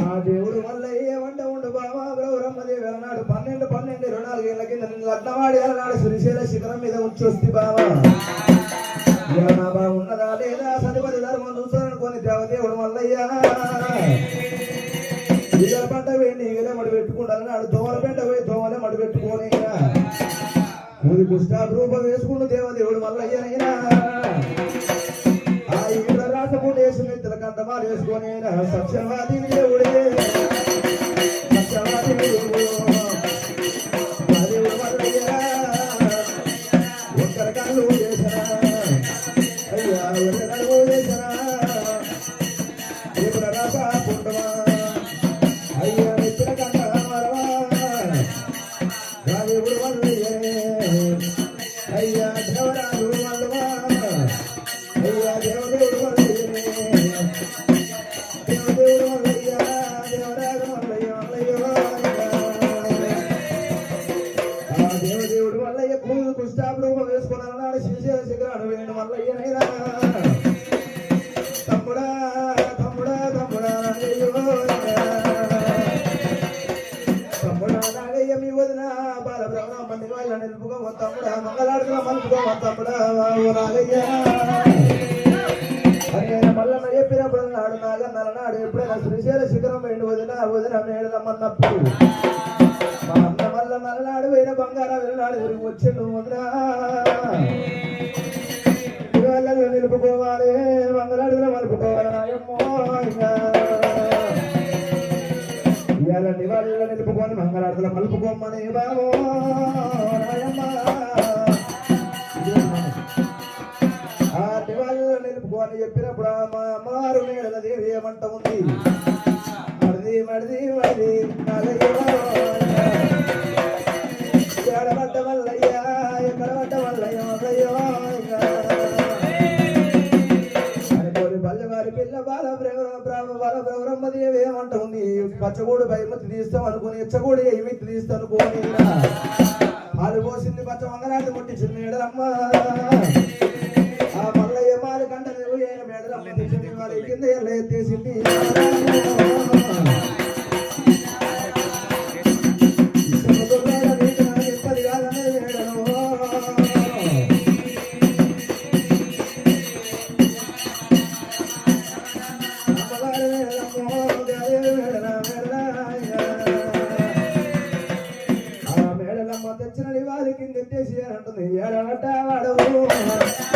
ఆ దేవుడు వల్ల ఏమంట ఉండు బావా? బ్రహ్మదేవి అన్నాడు పన్నెండు పన్నెండు ఇరవై నాలుగు ఏళ్ళ కింద నిన్ను లగ్నవాడి అన్నాడు శ్రీశైల శిఖరం మీద ఉంచొస్తి బావా. బాబా ఏమన్నా లేదా? సతిపతి ధర్మం చూస్తాననుకోని దేవదేవుడు మల్లయ్యా. ఈగల పంట వేడి ఈగలే మడి పెట్టుకుంటాను నాడు దోమల పెంట పోయి దోమలే మడి పెట్టుకోని మూది పుష్టాపు రూపం వేసుకున్న దేవదేవుడు మల్లయ్యనైనా ఆ ఇక్కడ రాసపూట వేసి నెత్తుల వేసుకొని సత్యవాది శ్రీశైల శిఖరాడు వేణు వల్లయ్యనైనా తమ్ముడా తమ్ముడా తమ్ముడా తమ్ముడా నాగయ్య మీ వదిన బాలబ్రహ్మ మంది వాళ్ళ నిలుపుకో తమ్ముడా మంగళాడుతున్న మలుపుకో తమ్ముడా నాగయ్య నేను మల్లన్న చెప్పినప్పుడు నాడు నాగన్నల నాడు ఎప్పుడైనా శ్రీశైల శిఖరం వేణు వదిన వదిన మేడలమ్మన్నప్పుడు. మా అన్న మల్ల మలనాడు పోయిన బంగారం వెళ్ళినాడు ఊరికి వచ్చిండు వదినా. ఇవాళ నివాళిలో నిలుపుకొని మంగళార్థులు మలుపుకోమని బాబో ఆ నివాళిలో నిలుపుకొని చెప్పినప్పుడు మా అమ్మవారు నీళ్ళ దేవి ఏమంట ఉంది. మడిది మడిది మడిది పచ్చగూడు భయమతి తీస్తాం అనుకుని ఇచ్చగూడు ఏమితి తీస్తాం అనుకోని. పాలు పోసింది పచ్చ వంగనాటి ముట్టించింది మేడలమ్మ. ఆ మల్లయ్య మారి కంట నువ్వు ఏ మేడలమ్మ తెచ్చింది మరి కింద ఎల్ల ఎత్తేసింది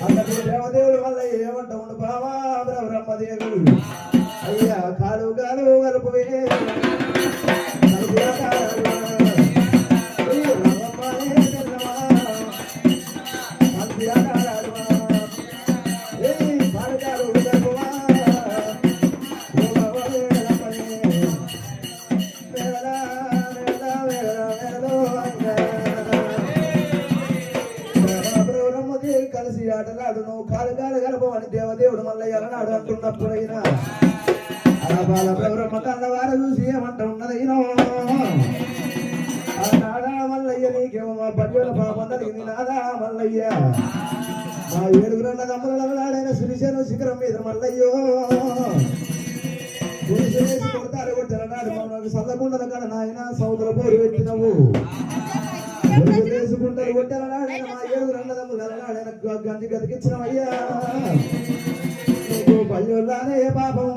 కాదంటుంది దేవదేవుడు వల్ల ఏమంట ఉండు బావా బ్రహ్మదేవుడు అయ్యా కాలు కాలు కలుపు దేవదేవుడు మల్లయ్య అంటున్నప్పుడైనా అలా బాల బ్రహ్మ కన్నవారు చూసి ఏమంట ఉన్నదైనా మల్లయ్య నీకేమో మా పద్యుల పాపందరి నాదా మల్లయ్య మా ఏడుగురు తమ్ములైన శ్రీశైలం శిఖరం మీద మల్లయ్యో. కొడతారు కొట్టిన నాడు మనకు సల్లకుండల కాడ నాయన సౌదర పోరు పెట్టినవు. చేసుకుంటారు కొట్టిన నాడైన మా ఏడుగురు అన్నదమ్ముల నాడైన గంజి గతికిచ్చినవయ్యా. నీకు పల్లెల్లానే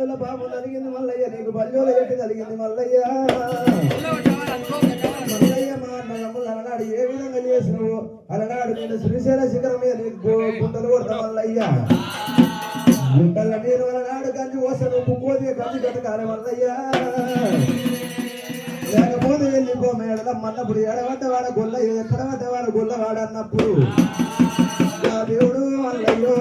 తాప బల్యోల పాపం కలిగింది మల్లయ్య. నీకు బల్యోల ఎట్టి కలిగింది మల్లయ్య. మల్లయ్య మా అన్నదమ్ములు అలనాడు ఏ విధంగా చేసినవు? అలనాడు నేను శ్రీశైల శిఖరం మీద నీకు గుంటలు కొడతా మల్లయ్య. గుంటల నేను అలనాడు గంజి వస్తాను పుక్కోది గంజి కట్టకాలి మల్లయ్య. లేకపోతే వెళ్ళిపో మేడల మన్నప్పుడు ఎడబడ్డ వాడ గొల్ల ఎక్కడ వాడ గొల్లవాడన్నప్పుడు దేవుడు మల్లయ్యో.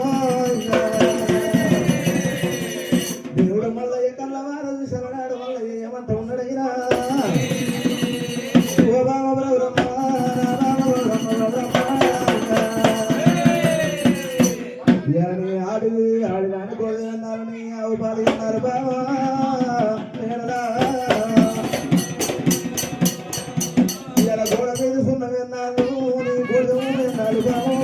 ఆడి అనుకోదు అన్నారు నీ ఆవు అన్నారు బావా ఇలా గోడ విన్నాను నీ విన్నాడు బావా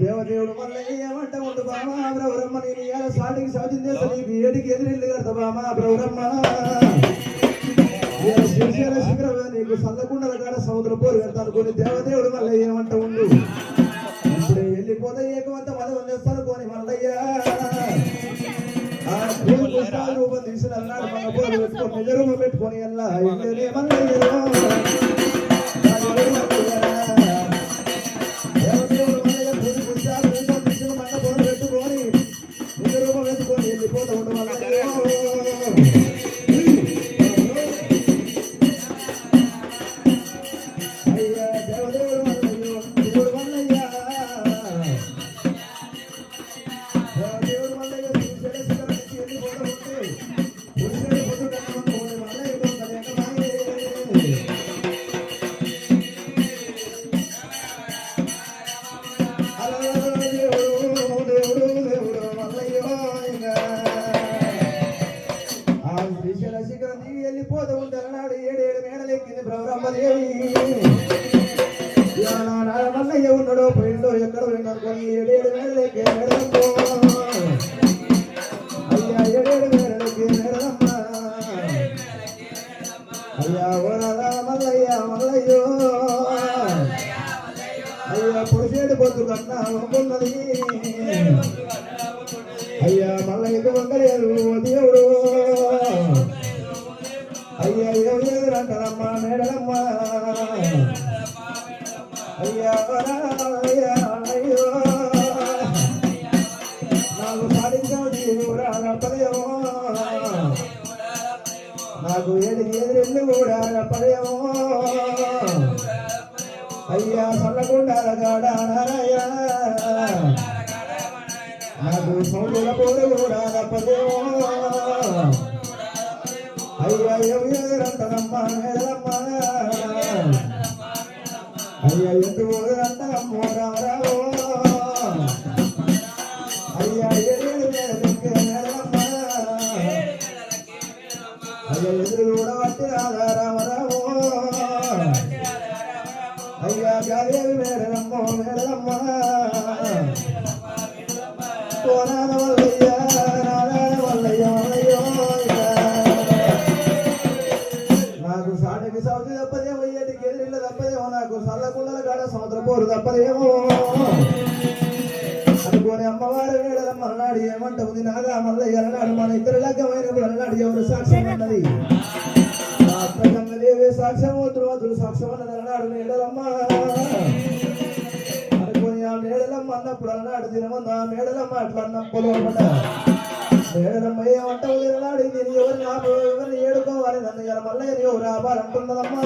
దేవదేవుడు మళ్ళీ ఏమంట ఉండు బామా బ్రహ్మ నేను ఇవాళ సాటికి సాధ్యం చేస్తా నీకు ఏడికి ఎదురెళ్ళి కడతా బామా బ్రహ్మ శిఖరం నీకు సల్లకుండల కాడ సముద్ర పోరు పెడతా అనుకుని దేవదేవుడు మళ్ళీ ఏమంట ఉండు ఇప్పుడే వెళ్ళిపోతే ఏకమంత మదం చేస్తారు కొని మల్లయ్య ఆ పూలు పుష్పాలు రూపం తీసిన అన్నాడు మన పోరు పెట్టుకొని నిజ రూపం పెట్టుకొని వెళ్ళా ఎల్లే ஐயா மல்லைக்கு மங்களையர் ஒதியோடு ஐயா இரவு மேடலம்மா ஐயா నాకు ఏడు ఎదురెళ్ళు కూడా పదయమో అయ్యా సల్లగుండాల గాడ నాకు సౌందుల పోరు కూడా పదయమో అయ్యా ఎదురు కూడా పట్టి రాధా రామరావో అయ్యా గాదేవి మేడలమ్మో మేడలమ్మ కోనాల వల్లయ్య నారాయణ వల్లయ్య వల్లయ్యో నాకు సాటికి సౌతి తప్పదేమో ఏటికి ఎదిరిల్ల తప్పదేమో నాకు సల్లకుండల కాడ సముద్ర పోరు తప్పదేమో అమ్మవారు వేడల మలనాడు ఏమంట ఉంది నాగా మల్లయ్య అన్నాడు మన ఇద్దరు లగ్గమైనప్పుడు అన్నాడు ఎవరు సాక్ష్యం అన్నది దేవే సాక్ష్యం ధ్రువతులు సాక్ష్యం అన్నది అన్నాడు మేడలమ్మ అనుకోని ఆ మేడలమ్మ అన్నప్పుడు అన్నాడు దినమందు ఆ మేడలమ్మ అట్లా అన్నప్పుడు మేడలమ్మ ఏమంట ఉదయనాడు నేను ఎవరిని ఆపు ఎవరిని ఏడుకోవాలి నన్ను ఇలా మల్లయ్య ఎవరు ఆపాలంటున్నదమ్మా